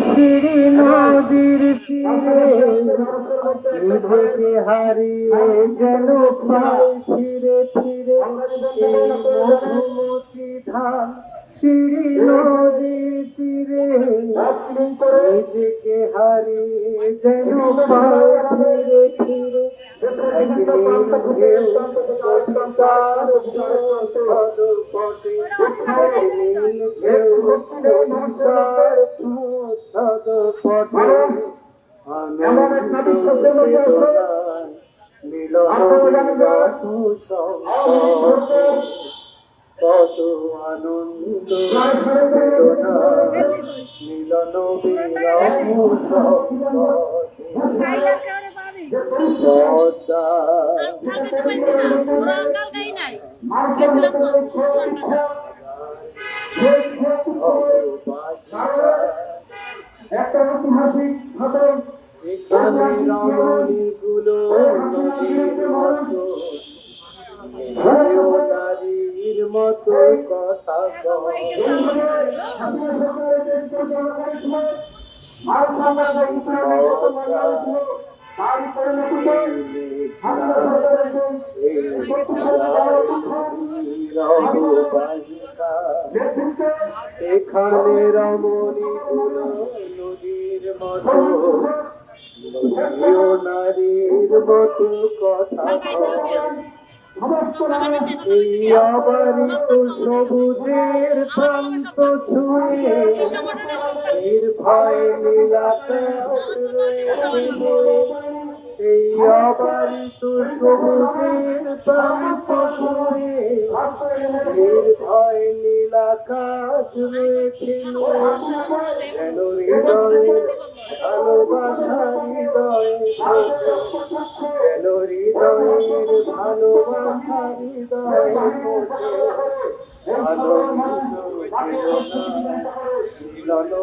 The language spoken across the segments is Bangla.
শ্রী নদীর নিজেকে হারিয়ে যেন পাই ফিরে ফিরে। মধুমতি ধান শিরি নদীর তীরে নিজেকে হারিয়ে যেন ফিরে ফিরে। নীল ঘেউ নাই গেছিলাম তো একটা ঐতিহাসিক রমণীগুলো নদীর মতো হয়েও মতো কথা এখানে রমণী গুলো নদীর মতো। নারীর মতো কথা সবুজের প্রান্ত ছুঁয়ে এর ভয় নীলাকাশ এই অবারিত সবুজের প্রান্ত ছুঁয়ে নীলাকাশ বয়ে। যেন হৃদয়ে ভালোবাসা হৃদয়ে যেন হৃদয়ের ভালোবাসা হৃদয়ে মিলন এই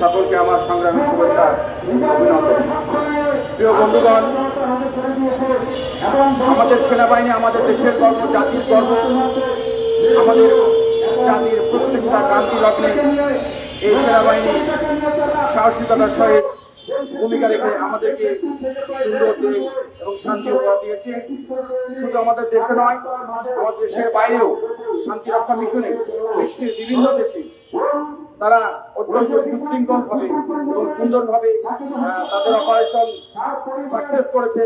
সকলকে আমার সংগ্রামী শুভেচ্ছা আমাদের সেনাবাহিনী আমাদের দেশের গর্ব জাতির গর্ব আমাদের জাতির প্রত্যেকটা ক্রান্তি লগ্নে এই সেনাবাহিনী সাহসিকতার সহিত ভূমিকা রেখে আমাদেরকে সুন্দর দেশ এবং শান্তি উপহার দিয়েছে। শুধু আমাদের দেশে নয়, আমাদের দেশের বাইরেও শান্তি রক্ষা মিশনে বিশ্বের বিভিন্ন দেশে তারা অত্যন্ত সুশৃঙ্খল ভাবে এবং সুন্দরভাবে তাদের অপারেশন সাকসেস করেছে।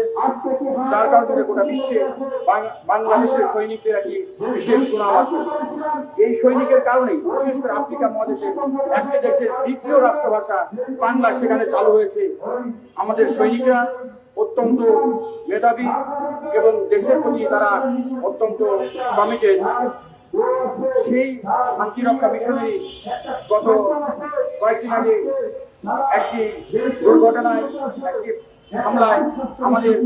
যার কারণে গোটা বিশ্বে বাংলাদেশের সৈনিকদের একটি বিশেষ সুনাম আছে? এই সৈনিকের কারণেই, বিশেষ করে আফ্রিকা মহাদেশে একটি দেশের দ্বিতীয় রাষ্ট্রভাষা বাংলা সেখানে চালু হয়েছে। আমাদের সৈনিকরা অত্যন্ত মেধাবী এবং দেশের প্রতি তারা অত্যন্ত কমিটেড সেই শান্তি রক্ষা মিশনে গত কয়েকদিন আগে একটি দুর্ঘটনায়, একটি হামলায় আমাদের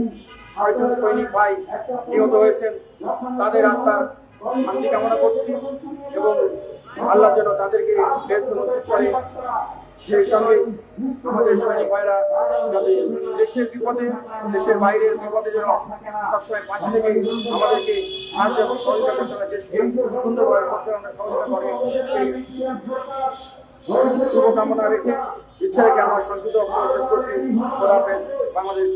ছয়জন সৈনিক ভাই নিহত হয়েছেন। তাদের আত্মার শান্তি কামনা করছি এবং আল্লাহ যেন তাদেরকে বেশ করে সেই সঙ্গে আমাদের সৈনিক দেশের বিপদে, দেশের বাইরের বিপদে যেন সবসময় পাশে থেকে আমাদেরকে সাহায্য এবং সহযোগিতা করতে হবে দেশকে সুন্দরভাবে পরিচালনা সহযোগিতা করে। সেই শুভকামনা রেখে ইচ্ছা রেখে আমার সংক্ষিপ্ত শেষ করছি। খোদা বাংলাদেশ